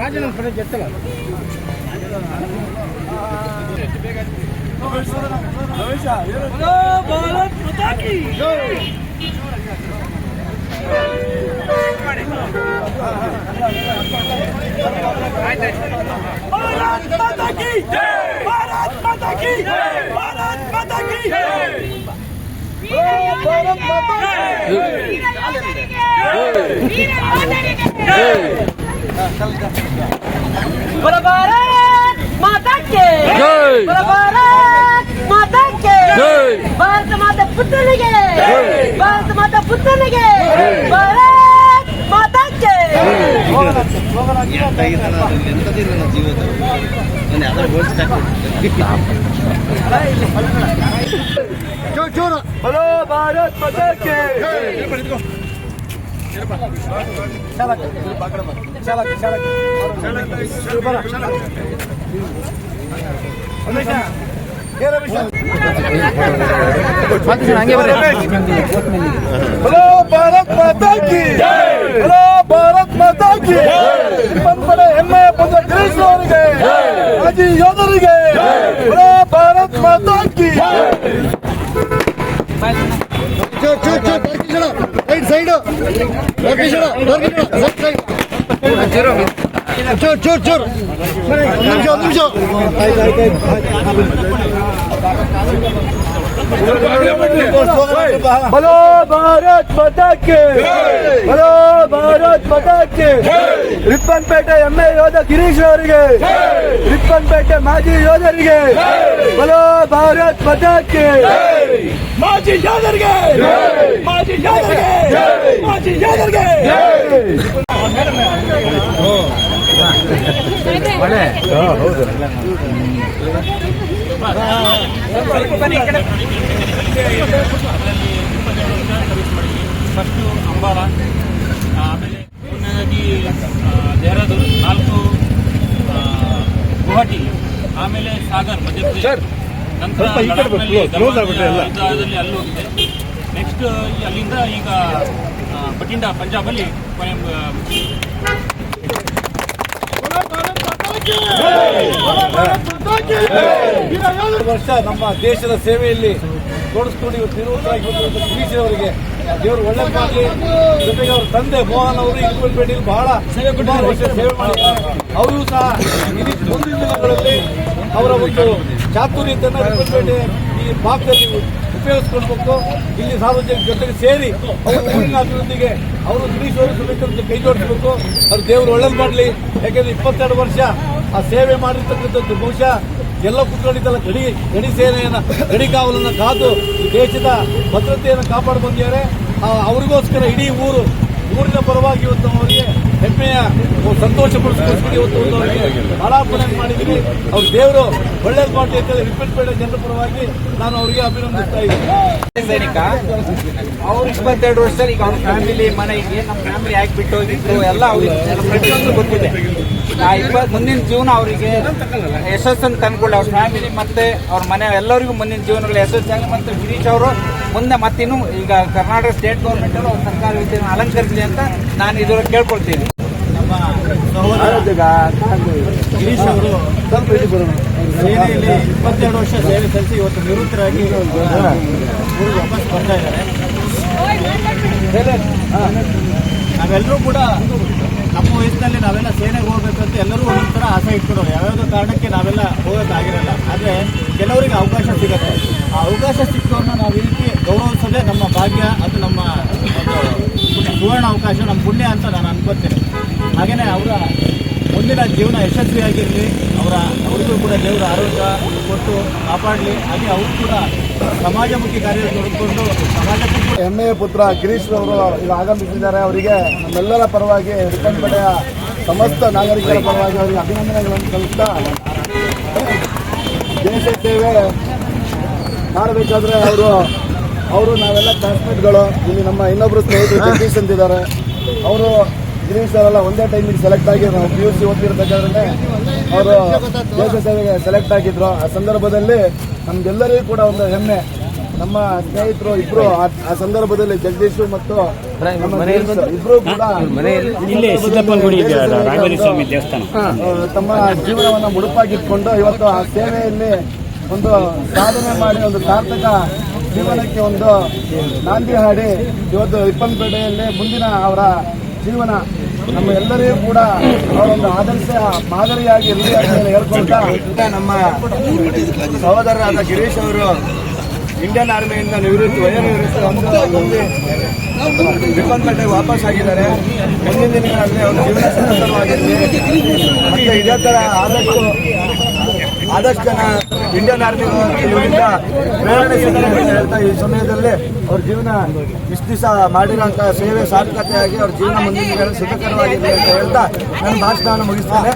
ರಾಜೀನಾಮೆ ಪಡೆದ ಜೊತೆಲ್ಲ ಭಾರತ್ ಮಾತಾ ಕಿ ಭಾರತ್ ಮಾತಾ ಕಿ ಭಾರತ್ ಮಾತಾ ಕಿ ಭಾರತ್ ಮಾತಾ ಕೆ ಭಾರತ್ ಮಾತಾ ಕೆ ಭಾರತ ಮಾತಾ ಪುತ್ರನಿಗೆ ಭಾರತ ಮಾತಾ ಪುತ್ರನಿಗೆ ಭಾರತ್ ಮಾತಾ ಕೆ ಎಂತದಿಲ್ಲ ಜೀವನ ನಾನು ಯಾವ್ದಾರು ಹೋಲ್ಸ್ಬೇಕು ಜೋರ್ ಜೋರ್ ಹಲೋ, ಭಾರತ್ ಪದಕ್ಕೆ ಚಾಲಕ ಚಾಲಕ ಚಾಲಕ ಹಲೋ, ಭಾರತ್ ಮಾತಾಕಿ ಹಲೋ, ಭಾರತ್ ಮಾತಾಕಿ ಬಂದ್ಬಡ ಹೆಮ್ಮೆ ಬಂದ ತಿಳಿಸುವವರಿಗೆ ಅಜಿ ಯೋಧರಿಗೆ. ಹಲೋ, ಭಾರತ್ ಮಾತಾಕಿ ಸೈಡ್ ಬಲೋ ಭಾರತ್ ಮತಕ್ಕೆ. ಬಲೋ ಭಾರತ್ ಮತಕ್ಕೆ. ರಿಪ್ಪನ್ಪೇಟೆ ಎಮ್ಮೆ ಯೋಧ ಗಿರೀಶ್ ಅವರಿಗೆ. ರಿಪ್ಪನ್ಪೇಟೆ ಮಾಜಿ ಯೋಧರಿಗೆ. ಬಲೋ ಭಾರತ್ ಮತಕ್ಕೆ. ಮಾಜಿ ಯೋಧರಿಗೆ ಮಾಜಿ ಯೋಧರಿಗೆ ಮಾಜಿ ಯೋಧರಿಗೆ ಫಸ್ಟು ಅಂಬಾಲ ಆಮೇಲೆ ಮೂರನೇದಾಗಿ ದೇಹರಾದೂನ್ ನಾಲ್ಕು ಗುವಾಹಟಿ ಆಮೇಲೆ ಸಾಗರ್ ಮಧ್ಯಪ್ರದೇಶ ನಂತರ ಅಲ್ಲಿ ಹೋಗಿದೆ. ನೆಕ್ಸ್ಟ್ ಅಲ್ಲಿಂದ ಈಗ ಬಠಿಂಡಾ ಪಂಜಾಬಲ್ಲಿ ವರ್ಷ ನಮ್ಮ ದೇಶದ ಸೇವೆಯಲ್ಲಿ ತೋರಿಸ್ಕೊಂಡು ಇವತ್ತು ನಿವೃತ್ತರಾಗಿ ಬಂದಿರುವಂತ ಗಿರೀಶ್ ಅವರಿಗೆ ದೇವರು ಒಳ್ಳೆ ಮಾಡಲಿ ಜೊತೆಗೆ ಅವ್ರ ತಂದೆ ಮೋಹನ್ ಅವರು ಇಕ್ವಲ್ಪೇಟೆಯಲ್ಲಿ ಬಹಳ ವರ್ಷ ಸೇವೆ ಮಾಡಿದ್ದಾರೆ. ಅವರು ಸಹ ಇಡೀ ಮುಂದಿನ ದಿನಗಳಲ್ಲಿ ಅವರ ಒಂದು ಚಾತುರ್ಯತೆಯನ್ನು ಇಕ್ವಲ್ಪೇಟೆ ಈ ಭಾಗದಲ್ಲಿ ಉಪಯೋಗಿಸ್ಕೊಳ್ಬೇಕು. ಇಲ್ಲಿ ಸಾರ್ವಜನಿಕ ಜೊತೆಗೆ ಸೇರಿ ಊರಿನ ಅಭಿವೃದ್ಧಿಗೆ ಅವರು ಗಿರೀಶ್ ಅವರು ಸಮೇತ ಕೈ ಜೋಡಿಸಬೇಕು. ಅವ್ರು ದೇವರು ಒಳ್ಳೇದು ಮಾಡಲಿ. ಯಾಕೆಂದ್ರೆ ಇಪ್ಪತ್ತೆರಡು ವರ್ಷ ಆ ಸೇವೆ ಮಾಡಿರ್ತಕ್ಕಂಥದ್ದು ಬಹುಶಃ ಎಲ್ಲ ಕುತ್ಕೊಂಡಿದ್ದಲ್ಲ ಗಡಿ ಗಡಿ ಸೇನೆಯನ್ನು, ಗಡಿ ಕಾವಲನ್ನು ಕಾದು ದೇಶದ ಭದ್ರತೆಯನ್ನು ಕಾಪಾಡಿ ಬಂದಿದ್ದಾರೆ ಅವರಿಗೋಸ್ಕರ ಇಡೀ ಊರು, ಊರಿನ ಪರವಾಗಿ ಇವತ್ತು ಅವರಿಗೆ ಹೆಮ್ಮೆಯ ಸಂತೋಷ ಪಡಿಸ್ಕೊಂಡು ಇವತ್ತು ಒಂದು ಅವರಿಗೆ ಮಾಲಾರ್ಪಣೆ ಮಾಡಿದ್ದೀವಿ ಅವ್ರ ದೇವರು ಒಳ್ಳೇದು ಮಾಡಲಿ ಅಂತೇಳಿ ರಿಪೀಟ್ ಜನರ ಪರವಾಗಿ ನಾನು ಅವರಿಗೆ ಅಭಿನಂದಿಸ್ತಾ ಇದ್ದೀನಿ. ಸೈನಿಕ, ಅವ್ರು ಇಪ್ಪತ್ತೆರಡು ವರ್ಷದಲ್ಲಿ ಈಗ ಅವ್ರ ಫ್ಯಾಮಿಲಿ ಮನೆಗೆ ನಮ್ಮ ಫ್ಯಾಮಿಲಿ ಯಾಕೆ ಬಿಟ್ಟು ಹೋಗಿದ್ರು ಎಲ್ಲ ಅವ್ರಿಗೆ ಪ್ರತಿಯೊಂದು ಗೊತ್ತಿದೆ. ಆ ಇಪ್ಪತ್ತು ಮುಂದಿನ ಜೀವನ ಅವರಿಗೆ ಯಶಸ್ಸನ್ನು ತಂದ್ಕೊಳ್ಳಿ ಅವ್ರ ಫ್ಯಾಮಿಲಿ ಮತ್ತೆ ಅವ್ರ ಮನೆ ಎಲ್ಲರಿಗೂ ಮುಂದಿನ ಜೀವನಗಳು ಯಶಸ್ಸಾಗಿ ಮತ್ತೆ ಗಿರೀಶ್ ಅವರು ಮುಂದೆ ಮತ್ತಿನ್ನು ಈಗ ಕರ್ನಾಟಕ ಸ್ಟೇಟ್ ಗೌರ್ಮೆಂಟ್ ಸರ್ಕಾರ ವಿದ್ಯೆಯನ್ನು ಅಲಂಕರಿಸಲಿ ಅಂತ ನಾನು ಇದರ ಕೇಳ್ಕೊಳ್ತೀನಿ. ನಮ್ಮ ಗಿರೀಶ್ ಅವರು ಸೇನೆಯಲ್ಲಿ ಇಪ್ಪತ್ತೆರಡು ವರ್ಷ ಸೇವೆ ಸಲ್ಲಿಸಿ ಇವತ್ತು ನಿವೃತ್ತರಾಗಿ ವಾಪಸ್ ಬರ್ತಾ ಇದ್ದಾರೆ. ನಾವೆಲ್ಲರೂ ಕೂಡ ನಮ್ಮ ವಯಸ್ಸಿನಲ್ಲಿ ನಾವೆಲ್ಲ ಸೇನೆಗೆ ಹೋಗ್ಬೇಕಂತ ಎಲ್ಲರೂ ಒಂದೊಂದು ಇಟ್ಕೊಡೋರು ಯಾವ್ಯಾವುದೋ ಕಾರಣಕ್ಕೆ ನಾವೆಲ್ಲ ಹೋಗೋಕ್ಕಾಗಿರಲ್ಲ. ಆದರೆ ಕೆಲವರಿಗೆ ಅವಕಾಶ ಸಿಗುತ್ತೆ. ಆ ಅವಕಾಶ ಸಿಕ್ಕೋನ್ನ ನಾವು ಈ ರೀತಿ ಗೌರವಿಸೋದೇ ನಮ್ಮ ಭಾಗ್ಯ, ಅದು ನಮ್ಮ ಒಂದು ಸುವರ್ಣ ಅವಕಾಶ, ನಮ್ಮ ಪುಣ್ಯ ಅಂತ ನಾನು ಅನ್ಕೋತೇನೆ ಹಾಗೆಯೇ ಅವರ ಮುಂದಿನ ಜೀವನ ಯಶಸ್ವಿಯಾಗಿರಲಿ, ಅವರ, ಅವರಿಗೂ ಕೂಡ ದೇವರ ಆರೋಗ್ಯ ಕೊಟ್ಟು ಕಾಪಾಡಲಿ. ಹಾಗೆ ಅವರು ಕೂಡ ಸಮಾಜಮುಖಿ ಕಾರ್ಯ ತೊಡಗಿಕೊಂಡು ಸಮಾಜಕ್ಕೂ ಹೆಮ್ಮೆಯ ಪುತ್ರ ಗಿರೀಶ್ ಅವರು ಆಗಮಿಸಿದ್ದಾರೆ. ಅವರಿಗೆ ನಮ್ಮೆಲ್ಲರ ಪರವಾಗಿ ರಿಪ್ಪನ್ಪೇಟೆಯ ಸಮಸ್ತ ನಾಗರಿಕರ ಪರವಾಗಿ ಅವರಿಗೆ ಅಭಿನಂದನೆಗಳನ್ನು ಸಲ್ಲಿಸ್ತಾ ದೇಶ ಸೇವೆ ಮಾಡಬೇಕಾದ್ರೆ ಅವರು ಅವರು ನಾವೆಲ್ಲ ಕ್ಲಾಸ್ಮೇಟ್ಗಳು ಇಲ್ಲಿ ನಮ್ಮ ಇನ್ನೊಬ್ಬರು ಸ್ನೇಹಿತರು ಜಗದೀಶ್ ಅಂತಿದ್ದಾರೆ. ಅವರು ಗಿರೀಶ್ ಅವರೆಲ್ಲ ಒಂದೇ ಟೈಮಿಗೆ ಸೆಲೆಕ್ಟ್ ಆಗಿ ನಾವು ಪಿ ಯು ಸಿ ಓದ್ತಿರ್ಬೇಕಾದ್ರೆ ಅವರು ದೇಶ ಸೇವೆಗೆ ಸೆಲೆಕ್ಟ್ ಆಗಿದ್ರು. ಆ ಸಂದರ್ಭದಲ್ಲಿ ನಮ್ಗೆಲ್ಲರಿಗೂ ಕೂಡ ಒಂದು ಹೆಮ್ಮೆ. ನಮ್ಮ ಸ್ನೇಹಿತರು ಇಬ್ಬರು ಆ ಸಂದರ್ಭದಲ್ಲಿ ಜಗದೀಶ್ ಮತ್ತು ಇಲ್ಲೇ ರಾಘವೇಂದ್ರ ಸ್ವಾಮಿ ದೇವಸ್ಥಾನ. ತಮ್ಮ ಜೀವನವನ್ನು ಮುಡುಪಾಗಿಟ್ಕೊಂಡು ಇವತ್ತು ಆ ಸೇವೆಯಲ್ಲಿ ಒಂದು ಸಾಧನೆ ಮಾಡಿ ಒಂದು ಸಾರ್ಥಕ ಜೀವನಕ್ಕೆ ಒಂದು ನಾಂದಿ ಹಾಡಿ ಇವತ್ತು ರಿಪ್ಪನ್ಪೇಟೆಯಲ್ಲಿ ಮುಂದಿನ ಅವರ ಜೀವನ. ನಮ್ಮ ಎಲ್ಲರಿಗೂ ಕೂಡ ಅವರೊಂದು ಆದರ್ಶ ಮಾದರಿಯಾಗಿ ಇರಲಿ ಅಂತ ಹೇಳ್ಕೊಳ್ತಾ ನಮ್ಮ ಸಹೋದರರಾದ ಗಿರೀಶ್ ಅವರು ಇಂಡಿಯನ್ ಆರ್ಮಿಯಿಂದ ನಿವೃತ್ತಿ ಹೊಂದಿ ರಿಪ್ಪನ್ಪೇಟೆಗೆ ವಾಪಸ್ ಆಗಿದ್ದಾರೆ. ಮುಂದಿನ ದಿನಗಳಲ್ಲಿ ಅವರ ಜೀವನ ಮತ್ತೆ ಇದೇ ತರ ಆದಷ್ಟು ಆದಷ್ಟು ಜನ ಇಂಡಿಯನ್ ಆರ್ಮಿ ಪ್ರೇರಣೆ ಹೇಳ್ತಾ ಈ ಸಮಯದಲ್ಲಿ ಅವ್ರ ಜೀವನ ಇಷ್ಟು ದಿವಸ ಮಾಡಿರೋಂಥ ಸೇವೆ ಸಾರ್ಥಕತೆಯಾಗಿ ಅವ್ರ ಜೀವನ ಮುಂದಿನ ಸುಖಕರವಾಗಿದೆ ಅಂತ ಹೇಳ್ತಾ ನನ್ನ ಭಾಷಣವನ್ನು ಮುಗಿಸ್ತೇನೆ.